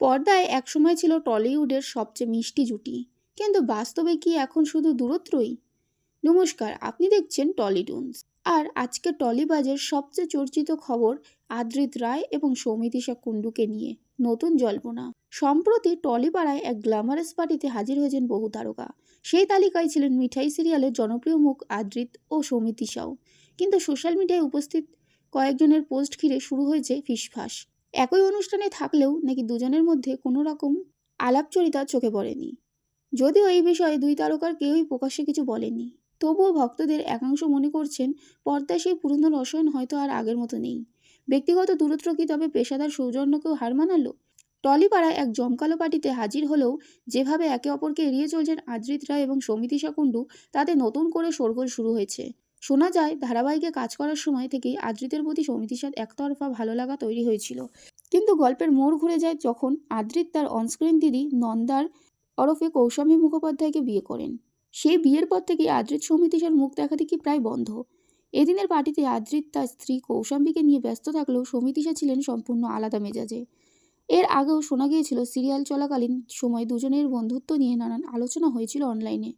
পর্দায় একসময় ছিল টলিউডের সবচেয়ে মিষ্টি জুটি। কিন্তু বাস্তবে কি এখন শুধু দূরত্বই নমস্কার, আপনি দেখছেন টলিটুনস আর আজকে টলিবাজের সবচেয়ে চর্চিত খবর আদ্রিত রায় এবং সৌমিতিশা কুণ্ডুকে নিয়ে। নতুন জল্পনা। সম্প্রতি টলিপাড়ায় এক গ্ল্যামারাস পার্টিতে হাজির হয়েছেন বহু তারকা। সেই তালিকায় ছিলেন মিঠাই সিরিয়ালের জনপ্রিয় মুখ আদ্রিত ও সৌমিতিশাও কিন্তু সোশ্যাল মিডিয়ায় উপস্থিত কয়েকজনের পোস্ট ঘিরে শুরু হয়েছে ফিসফাস। একই অনুষ্ঠানে থাকলেও নাকি দুজনের মধ্যে কোনো রকম আলাপচরিতা চোখে পড়েনি। যদিও এই বিষয়ে দুই তারকার কেউই প্রকাশ্যে কিছু বলেনি তবুও ভক্তদের একাংশ মনে করছেন, পর্দায় সেই পুরনো রসায়ন হয়তো আর আগের মতো নেই। ব্যক্তিগত দূরত্ব কি তবে পেশাদার সৌজন্যকেও হার মানালো? টলিপাড়ায় এক জমকালো পার্টিতে হাজির হলেও যেভাবে একে অপরকে এড়িয়ে চলছেন আদ্রিত রায় এবং সমিতি কুণ্ডু, তাতে নতুন করে শোরগোল শুরু হয়েছে। শোনা যায়, ধারাবাহিকে কাজ করার সময় থেকেই আদ্রিতের প্রতি সমিতিশার একতরফা ভালো লাগা তৈরি হয়েছিল। কিন্তু গল্পের মোড় ঘুরে যায় যখন আদ্রিত তার অনস্ক্রিন দিদি নন্দার ওরফে কৌশামী মুখোপাধ্যায়কে বিয়ে করেন। সেই বিয়ের পর থেকে আদ্রিত সমিতিশার মুখ দেখা দেখি প্রায় বন্ধ। এদিনের পার্টিতে আদ্রিত তার স্ত্রী কৌশাম্বীকে নিয়ে ব্যস্ত থাকলেও সমিতিশা ছিলেন সম্পূর্ণ আলাদা মেজাজে। এর আগেও শোনা গিয়েছিল, সিরিয়াল চলাকালীন সময় দুজনের বন্ধুত্ব নিয়ে নানান আলোচনা হয়েছিল অনলাইনে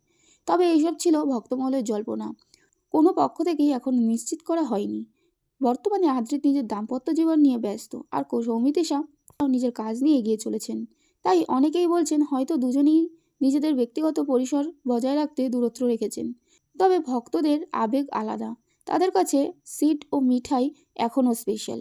তবে এইসব ছিল ভক্তমহলের জল্পনা। কোনো পক্ষ থেকেই এখন নিশ্চিত করা হয়নি। বর্তমানে আদ্রিত নিজের দাম্পত্য জীবন নিয়ে ব্যস্ত আর সৌমিতিশা নিজের কাজ নিয়ে এগিয়ে চলেছেন। তাই অনেকেই বলছেন হয়তো দুজনেই নিজেদের ব্যক্তিগত পরিসর বজায় রাখতে দূরত্ব রেখেছেন। তবে ভক্তদের আবেগ আলাদা। তাদের কাছে সিট ও মিঠাই এখনও স্পেশাল